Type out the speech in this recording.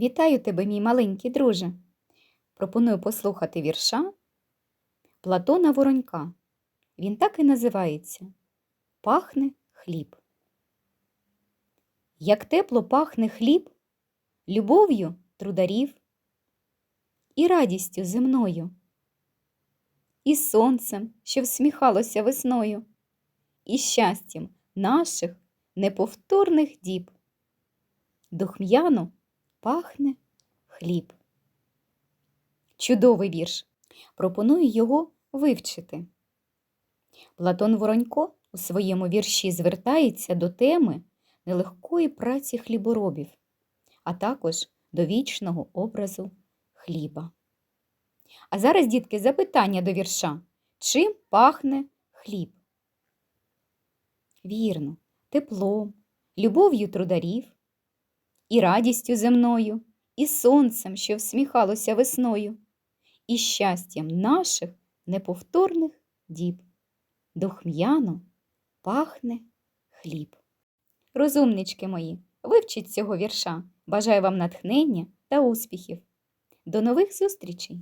Вітаю тебе, мій маленький друже. Пропоную послухати вірша Платона Воронька. Він так і називається Пахне хліб. Як тепло пахне хліб, любов'ю трударів, і радістю земною, і сонцем, що всміхалося весною, і щастям наших неповторних діб. Духм'яно пахне хліб. Чудовий вірш. Пропоную його вивчити. Платон Воронько у своєму вірші звертається до теми нелегкої праці хліборобів, а також до вічного образу хліба. А зараз, дітки, запитання до вірша. Чим пахне хліб? Вірно, теплом, любов'ю трударів, і радістю земною, і сонцем, що всміхалося весною, і щастям наших неповторних діб. Духм'яно пахне хліб. Розумнички мої, вивчіть цього вірша. Бажаю вам натхнення та успіхів. До нових зустрічей!